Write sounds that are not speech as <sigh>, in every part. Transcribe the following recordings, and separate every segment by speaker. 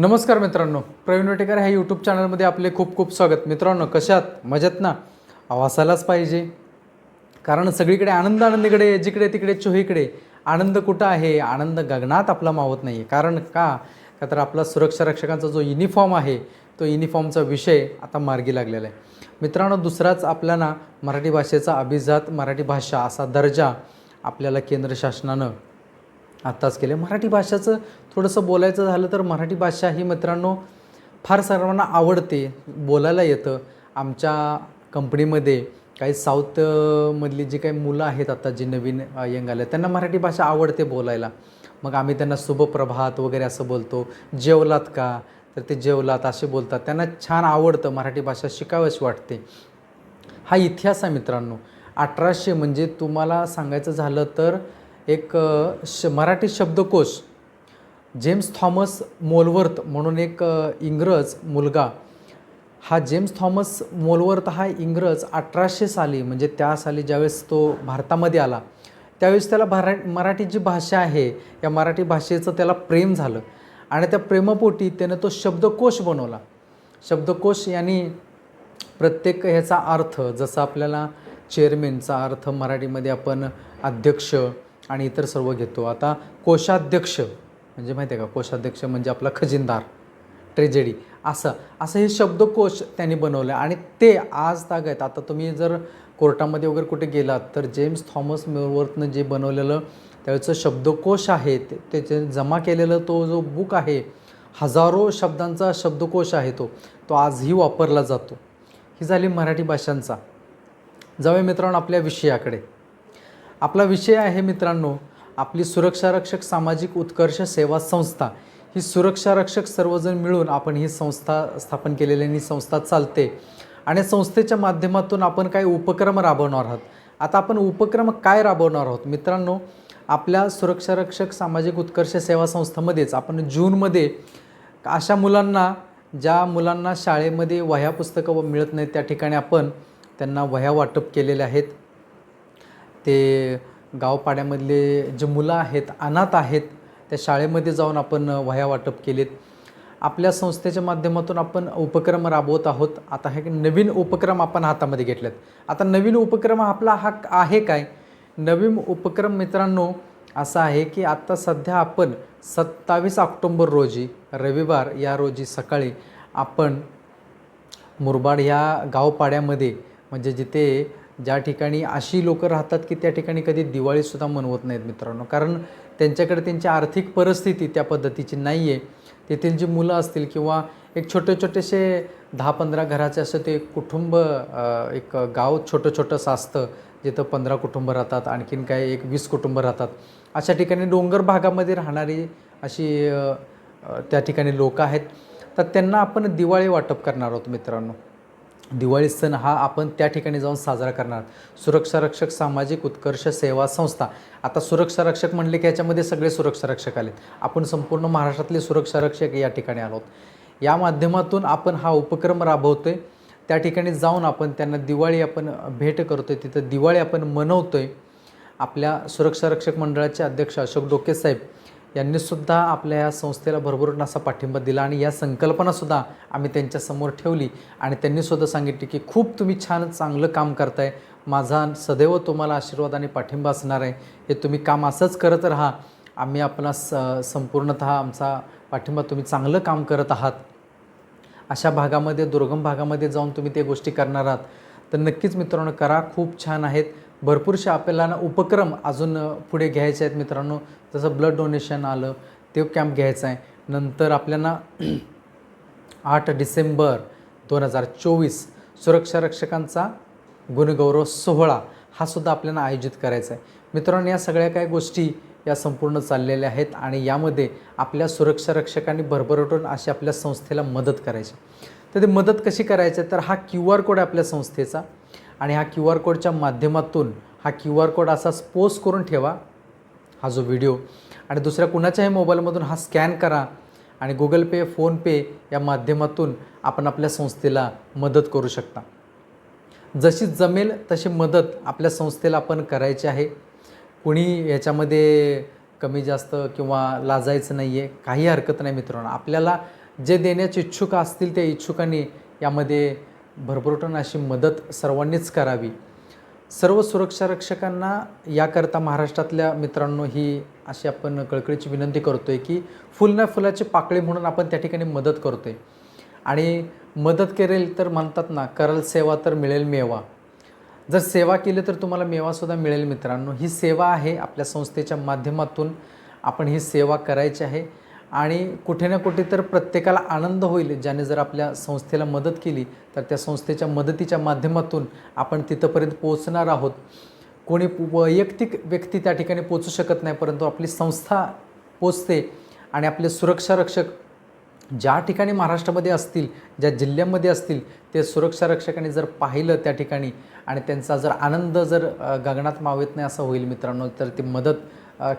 Speaker 1: नमस्कार मित्रांनो प्रवीण वेटेकर ह्या यूट्यूब चॅनलमध्ये आपले खूप खूप स्वागत. मित्रांनो कशात मजेत ना? अवासालाच पाहिजे. कारण सगळीकडे आनंद आनंदीकडे जिकडे तिकडे चोहीकडे आनंद कुठं आहे? आनंद गगनात आपला मावत नाही आहे कारण का? का तर आपला सुरक्षा रक्षकांचा जो युनिफॉर्म आहे तो युनिफॉर्मचा विषय आता मार्गी लागलेला आहे. मित्रांनो दुसराच आपल्याला मराठी भाषेचा अभिजात मराठी भाषा असा दर्जा आपल्याला केंद्र शासनानं आत्ताच केलं. मराठी भाषाचं थोडंसं बोलायचं झालं तर मराठी भाषा ही मित्रांनो फार सर्वांना आवडते बोलायला येतं. आमच्या कंपनीमध्ये काही साऊथमधली जी काही मुलं आहेत आता जी नवीन यंग आले त्यांना मराठी भाषा आवडते बोलायला. मग आम्ही त्यांना शुभप्रभात वगैरे असं बोलतो. जेवलात का? तर ते जेवलात असे बोलतात. त्यांना छान आवडतं मराठी भाषा शिकावीशी वाटते. हा इतिहास आहे मित्रांनो. अठराशे म्हणजे तुम्हाला सांगायचं झालं तर एक श मराठी शब्दकोश जेम्स थॉमस मोलवर्थ म्हणून एक इंग्रज मुलगा. हा जेम्स थॉमस मोलवर्थ हा इंग्रज अठराशे साली म्हणजे त्या साली ज्यावेळेस तो भारतामध्ये आला त्यावेळेस त्याला भरा मराठी जी भाषा आहे या मराठी भाषेचं त्याला प्रेम झालं. आणि त्या प्रेमापोटी त्यानं तो शब्दकोश बनवला. शब्दकोश यांनी प्रत्येक ह्याचा अर्थ जसं आपल्याला चेअरमॅनचा अर्थ मराठीमध्ये आपण अध्यक्ष आणि इतर सर्व घेतो. आता कोषाध्यक्ष म्हणजे माहिती आहे का? कोषाध्यक्ष म्हणजे आपला खजिनदार ट्रेजेडी. असं असं हे शब्दकोश त्यांनी बनवलं आणि ते आज ताग आहेत. आता तुम्ही जर कोर्टामध्ये वगैरे कुठे गेलात तर जेम्स थॉमस मेवर्थनं जे बनवलेलं त्याचं शब्दकोश आहे त्याचे जमा केलेलं तो जो बुक आहे हजारो शब्दांचा शब्दकोश आहे तो तो आजही वापरला जातो. ही झाली मराठी भाषांचा. जाऊया मित्रांनो आपल्या विषयाकडे. आपला विषय आहे मित्रांनो आपली सुरक्षारक्षक सामाजिक उत्कर्ष सेवा संस्था. ही सुरक्षारक्षक सर्वजण मिळून आपण ही संस्था स्थापन केलेली आणि ही संस्था चालते. आणि संस्थेच्या माध्यमातून आपण काही उपक्रम राबवणार आहोत. आता आपण उपक्रम काय राबवणार आहोत? मित्रांनो आपल्या सुरक्षारक्षक सामाजिक उत्कर्ष सेवा संस्थेमध्येच आपण जूनमध्ये अशा मुलांना ज्या मुलांना शाळेमध्ये वह्या पुस्तकं मिळत नाहीत त्या ठिकाणी आपण त्यांना वह्या वाटप केलेल्या आहेत. ते गावपाड्यामधले जे मुलं आहेत अनाथ आहेत त्या शाळेमध्ये जाऊन आपण वह्या वाटप केलेत. आपल्या संस्थेच्या माध्यमातून आपण उपक्रम राबवत आहोत. आता हे नवीन उपक्रम आपण हातामध्ये घेतलेत. आता नवीन उपक्रम आपला हा आहे काय? नवीन उपक्रम मित्रांनो असा आहे की आत्ता सध्या आपण सत्तावीस ऑक्टोंबर रोजी रविवार या रोजी सकाळी आपण मुरबाड ह्या गावपाड्यामध्ये म्हणजे जिथे ज्या ठिकाणी अशी लोकं राहतात की त्या ठिकाणी कधी दिवाळीसुद्धा मनवत नाहीत मित्रांनो. कारण त्यांच्याकडे त्यांची आर्थिक परिस्थिती त्या पद्धतीची नाही आहे तेथील जी मुलं असतील किंवा एक छोटे छोटेसे दहा पंधरा घराचे असं ते कुटुंब एक गाव छोटं छोटंसं असतं जिथं पंधरा कुटुंब राहतात आणखीन काय एक वीस कुटुंब राहतात. अशा ठिकाणी डोंगर भागामध्ये राहणारी अशी त्या ठिकाणी लोकं आहेत. तर त्यांना आपण दिवाळी वाटप करणार आहोत मित्रांनो. दिवाळी सण हा आपण त्या ठिकाणी जाऊन साजरा करणार. सुरक्षा रक्षक सामाजिक उत्कर्ष सेवा संस्था. आता सुरक्षा रक्षक म्हणले की याच्यामध्ये सगळे सुरक्षा रक्षक आलेत. आपण संपूर्ण महाराष्ट्रातले सुरक्षा रक्षक या ठिकाणी आलोत आहोत. या माध्यमातून आपण हा उपक्रम राबवतोय. त्या ठिकाणी जाऊन आपण त्यांना दिवाळी आपण भेट करतोय. तिथं दिवाळी आपण मनवतोय. आपल्या सुरक्षा रक्षक मंडळाचे अध्यक्ष अशोक डोके साहेब यांनीसुद्धा आपल्या या संस्थेला भरभरून असा पाठिंबा दिला आणि या संकल्पनासुद्धा आम्ही त्यांच्यासमोर ठेवली. आणि त्यांनीसुद्धा सांगितले की खूप तुम्ही छान चांगलं काम करताय. माझा सदैव तुम्हाला आशीर्वाद आणि पाठिंबा असणार आहे. हे तुम्ही काम असंच करत राहा. आम्ही आपला स संपूर्णतः आमचा पाठिंबा तुम्ही चांगलं काम करत आहात. अशा भागामध्ये दुर्गम भागामध्ये जाऊन तुम्ही ते गोष्टी करणार आहात. तर नक्कीच मित्रांनो करा. खूप छान आहेत. भरपूरशे आपल्याला ना उपक्रम अजून पुढे घ्यायचे आहेत मित्रांनो. जसं ब्लड डोनेशन आलं ते कॅम्प घ्यायचा आहे. नंतर आपल्याला <clears throat> आठ डिसेंबर दोन हजार चोवीस सुरक्षा रक्षकांचा गुणगौरव सोहळा हा सुद्धा आपल्याला आयोजित करायचा आहे. मित्रांनो या सगळ्या काही गोष्टी या संपूर्ण चाललेल्या आहेत आणि यामध्ये आपल्या सुरक्षा रक्षकांनी भरभरटून अशी आपल्या संस्थेला मदत करायची तर ते मदत कशी करायची तर हा क्यू आर कोड आपल्या संस्थेचा. आणि हा क्यू आर कोडच्या माध्यमातून हा क्यू आर कोड असाच पोस्ट करून ठेवा हा जो व्हिडिओ. आणि दुसऱ्या कुणाच्याही मोबाईलमधून हा स्कॅन करा आणि गुगल पे फोनपे या माध्यमातून आपण आपल्या संस्थेला मदत करू शकता. जशी जमेल तशी मदत आपल्या संस्थेला आपण करायची आहे. कुणी याच्यामध्ये कमी जास्त किंवा लाजायचं नाही आहे काही हरकत नाही मित्रांनो. आपल्याला जे देण्याचे इच्छुक असतील त्या इच्छुकांनी यामध्ये भरभरून अशी मदत सर्वांनीच करावी. सर्व सुरक्षा रक्षकांना याकरता महाराष्ट्रातल्या मित्रांनो ही अशी आपण कळकळीची विनंती करतो आहे की फुल ना फुलाची पाकळी म्हणून आपण त्या ठिकाणी मदत करतो आहे आणि मदत करेल तर म्हणतात ना करल सेवा तर मिळेल मेवा. जर सेवा केली तर तुम्हाला मेवासुद्धा मिळेल मित्रांनो. ही सेवा आहे आपल्या संस्थेच्या माध्यमातून. आपण ही सेवा करायची आहे. आणि कुठे ना कुठे तर प्रत्येकाला आनंद होईल ज्याने जर आपल्या संस्थेला मदत केली तर त्या संस्थेच्या मदतीच्या माध्यमातून आपण तिथंपर्यंत पोहोचणार आहोत. कोणी वैयक्तिक व्यक्ती त्या ठिकाणी पोचू शकत नाही परंतु आपली संस्था पोचते आणि आपले सुरक्षा रक्षक ज्या ठिकाणी महाराष्ट्रामध्ये असतील ज्या जिल्ह्यामध्ये असतील ते सुरक्षा रक्षकांनी जर पाहिलं त्या ठिकाणी आणि त्यांचा जर आनंद जर गगनात मावेत नाही असं होईल मित्रांनो तर ती मदत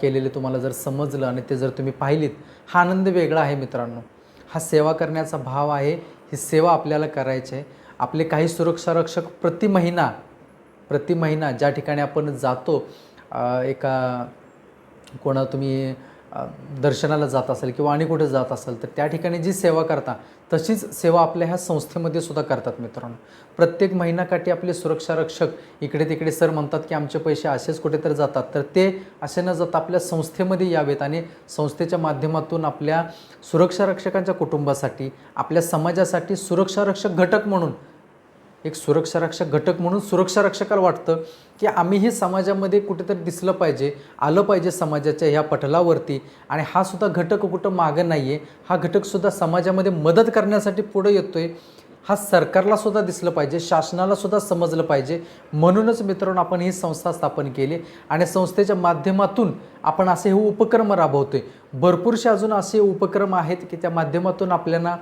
Speaker 1: केलेले तुम्हाला जर समजलं आणि ते जर तुम्ही पाहिलीत हा आनंद वेगळा आहे मित्रांनो. हा सेवा करण्याचा भाव आहे ही सेवा आपल्याला करायची आहे. आपले काही सुरक्षा रक्षक प्रति महिना प्रति महिना ज्या ठिकाणी आपण जातो एका कोणा तुम्ही दर्शनाला जात असेल किंवा आणि कुठे जात असेल तर त्या ठिकाणी जी सेवा करता तशीच सेवा आपल्या ह्या संस्थेमध्ये सुद्धा करतात मित्रांनो. प्रत्येक महिनाकाठी आपले सुरक्षा रक्षक इकडे तिकडे सर म्हणतात की आमचे पैसे असेच कुठेतरी जातात. तर ते असे न जाता आपल्या संस्थेमध्ये यावेत आणि संस्थेच्या माध्यमातून आपल्या सुरक्षा रक्षकांच्या कुटुंबासाठी आपल्या समाजासाठी सुरक्षा रक्षक घटक म्हणून एक सुरक्षा रक्षक घटक म्हणून सुरक्षा रक्षकाला वाटतं की आम्हीही समाजामध्ये कुठेतरी दिसलं पाहिजे आलं पाहिजे समाजाच्या ह्या पटलावरती आणि हा सुद्धा घटक कुठं मागं नाही आहे हा घटकसुद्धा समाजामध्ये मदत करण्यासाठी पुढं येतो आहे हा सरकारला सुद्धा दिसलं पाहिजे शासनाला सुद्धा समजलं पाहिजे. म्हणूनच मित्रांनो आपण ही संस्था स्थापन केली आणि संस्थेच्या माध्यमातून आपण असे हे उपक्रम राबवतोय. भरपूरसे अजून असे उपक्रम आहेत की त्या माध्यमातून आपल्याला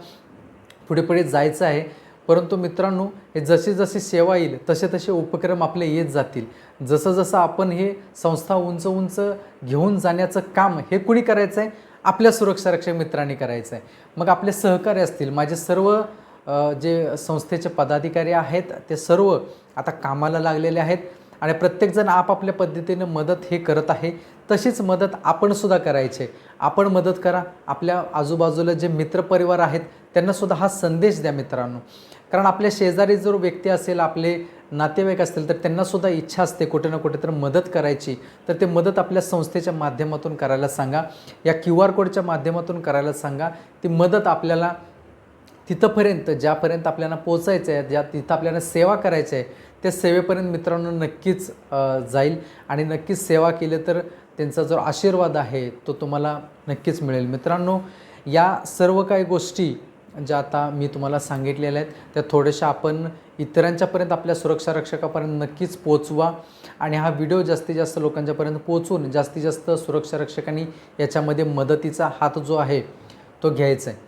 Speaker 1: पुढे पुढे जायचं आहे. परंतु मित्रांनो हे जशी जशी सेवा येईल तसे तसे उपक्रम आपले येत जातील. जसं जसं आपण हे संस्था उंच उंच घेऊन जाण्याचं काम हे कुणी करायचं आहे? आपल्या सुरक्षा रक्षक मित्रांनी करायचं आहे. मग आपले सहकार्य असतील माझे सर्व जे संस्थेचे पदाधिकारी आहेत ते सर्व आता कामाला लागलेले आहेत आणि प्रत्येकजण आपापल्या पद्धतीनं मदत हे करत आहे. तशीच मदत आपणसुद्धा करायचे करायची आहे. आपण मदत करा. आपल्या आजूबाजूला जे मित्रपरिवार आहेत त्यांनासुद्धा हा संदेश द्या मित्रांनो. कारण आपल्या शेजारी जर व्यक्ती असेल आपले नातेवाईक असतील तर त्यांनासुद्धा इच्छा असते कुठे ना कुठे तर मदत करायची. तर ते मदत आपल्या संस्थेच्या माध्यमातून करायला सांगा. या क्यू आर कोडच्या माध्यमातून करायला सांगा. ती मदत आपल्याला तिथंपर्यंत ज्यापर्यंत आपल्याला पोचायचं आहे ज्या तिथं आपल्याला सेवा करायची आहे त्या सेवेपर्यंत मित्रांनो नक्कीच जाईल. आणि नक्कीच सेवा केली तर त्यांचा जो आशीर्वाद आहे तो तुम्हाला नक्कीच मिळेल. मित्रांनो या सर्व काही गोष्टी ज्या आता मी तुम्हाला सांगितलेल्या आहेत त्या थोड्याशा आपण इतरांच्यापर्यंत आपल्या सुरक्षा रक्षकापर्यंत नक्कीच पोचवा आणि हा व्हिडिओ जास्तीत जास्त लोकांच्यापर्यंत पोचवून जास्तीत जास्त सुरक्षा रक्षकांनी याच्यामध्ये मदतीचा हात जो आहे तो घ्यायचा आहे.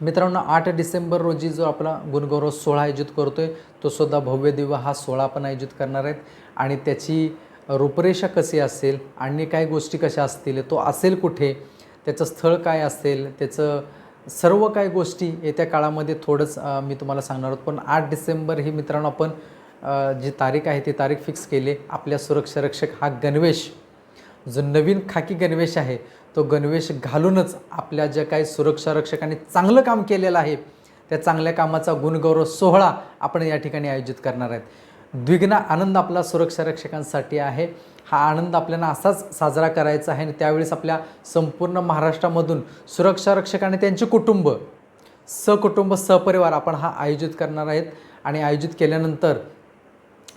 Speaker 1: मित्रांनो आठ डिसेंबर रोजी जो आपला गुणगौरव सोहळा आयोजित करतो आहे तो सुद्धा भव्य दिव्य हा सोहळा आपण आयोजित करणार आहेत. आणि त्याची रूपरेषा कशी असेल आणि काही गोष्टी कशा असतील तो असेल कुठे त्याचं स्थळ काय असेल त्याचं सर्व काही गोष्टी येत्या काळामध्ये थोडंच मी तुम्हाला सांगणार आहोत. पण आठ डिसेंबर ही मित्रांनो आपण जी तारीख आहे ती तारीख फिक्स केली. आपल्या सुरक्षा रक्षक हा गणवेश जो नवीन खाकी गणवेश आहे तो गणवेश घालूनच आपल्या ज्या काही सुरक्षा रक्षकांनी चांगलं काम केलेलं आहे त्या चांगल्या कामाचा गुणगौरव सोहळा आपण या ठिकाणी आयोजित करणार आहेत. द्विग्न आनंद आपला सुरक्षा रक्षकांसाठी आहे. हा आनंद आपल्याला असाच साजरा करायचा आहे आणि त्यावेळेस आपल्या संपूर्ण महाराष्ट्रामधून सुरक्षा रक्षक आणि त्यांचे कुटुंब सकुटुंब सपरिवार आपण हा आयोजित करणार आहेत. आणि आयोजित केल्यानंतर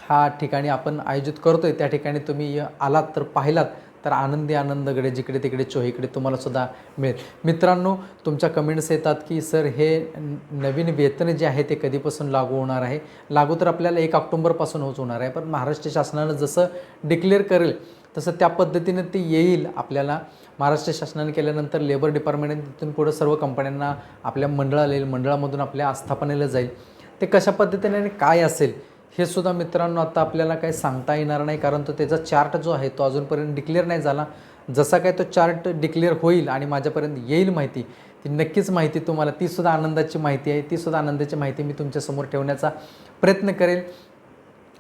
Speaker 1: हा ठिकाणी आपण आयोजित करतोय. त्या ठिकाणी तुम्ही आलात तर पाहिलात. तर आनंदी आनंदकडे जिकडे तिकडे चोहीकडे तुम्हालासुद्धा मिळेल. मित्रांनो तुमच्या कमेंट्स येतात की सर हे नवीन वेतन जे आहे ते कधीपासून लागू होणार आहे? लागू तर आपल्याला एक ऑक्टोंबरपासून होत होणार आहे पण महाराष्ट्र शासनानं जसं डिक्लेअर करेल तसं त्या पद्धतीनं ते येईल आपल्याला. महाराष्ट्र शासनाने केल्यानंतर लेबर डिपार्टमेंटने तिथून पुढं सर्व कंपन्यांना आपल्या मंडळाला येईल मंडळामधून आपल्या आस्थापनेला जाईल. ते कशा पद्धतीने आणि काय असेल हे सुद्धा मित्रांनो आता आपल्याला काही सांगता येणार नाही कारण तो त्याचा चार्ट जो आहे तो अजूनपर्यंत डिक्लेअर नाही झाला. जसा काय तो चार्ट डिक्लेअर होईल आणि माझ्यापर्यंत येईल माहिती ती नक्कीच माहिती तुम्हाला तीसुद्धा आनंदाची माहिती आहे. तीसुद्धा आनंदाची माहिती मी तुमच्यासमोर ठेवण्याचा प्रयत्न करेल.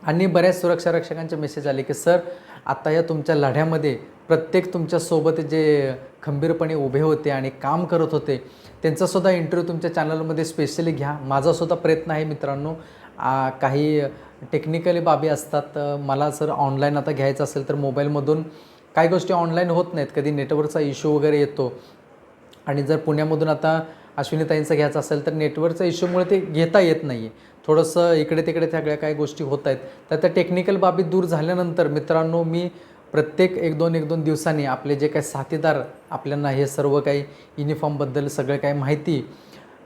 Speaker 1: आणि बऱ्याच सुरक्षा रक्षकांचे मेसेज आले की सर आत्ता या तुमच्या लढ्यामध्ये प्रत्येक तुमच्यासोबत जे खंबीरपणे उभे होते आणि काम करत होते त्यांचासुद्धा इंटरव्ह्यू तुमच्या चॅनलमध्ये स्पेशली घ्या. माझासुद्धा प्रयत्न आहे मित्रांनो. काही टेक्निकली बाबी असतात मला जर ऑनलाईन आता घ्यायचं असेल तर मोबाईलमधून काही गोष्टी ऑनलाईन होत नाहीत. कधी नेटवर्कचा इश्यू वगैरे येतो. आणि जर पुण्यामधून आता अश्विनीताईंचं घ्यायचं असेल तर नेटवर्कचा इश्यूमुळे ते घेता येत नाही आहे थोडंसं इकडे तिकडे सगळ्या काही गोष्टी होत आहेत. तर त्या टेक्निकल बाबी दूर झाल्यानंतर मित्रांनो मी प्रत्येक एक दोन एक दोन दिवसांनी आपले जे काही साथीदार आपल्याला हे सर्व काही युनिफॉर्मबद्दल सगळं काही माहिती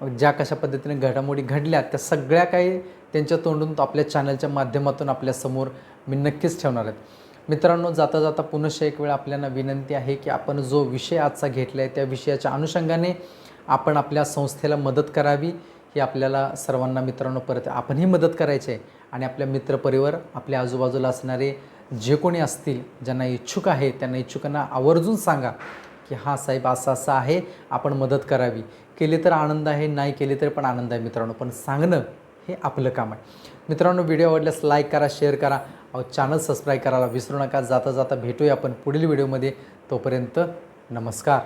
Speaker 1: ज्या कशा पद्धतीने घडामोडी घडल्या त्या सगळ्या काही त्यांच्या तोंडून आपल्या चॅनलच्या माध्यमातून आपल्यासमोर मी नक्कीच ठेवणार आहेत. मित्रांनो जाता जाता पुनश्च एक वेळ आपल्याला विनंती आहे की आपण जो विषय आजचा घेतला आहे त्या विषयाच्या अनुषंगाने आपण आपल्या संस्थेला मदत करावी ही आपल्याला सर्वांना मित्रांनो परत आपणही मदत करायची आहे. आणि आपल्या मित्रपरिवार आपल्या आजूबाजूला असणारे जे कोणी असतील ज्यांना इच्छुक आहे त्यांना इच्छुकांना आवर्जून सांगा. की हां साहेब असं असं आहे आपण मदत करावी. केली तर आनंद आहे नाही केली तरी पण आनंद आहे मित्रांनो. पण सांगणं हे आपलं काम आहे. मित्रांनो व्हिडिओ आवडल्यास लाईक करा शेअर करा. चॅनल सबस्क्राईब करायला विसरू नका. जाता जाता भेटूया आपण पुढील व्हिडिओमध्ये. तोपर्यंत नमस्कार.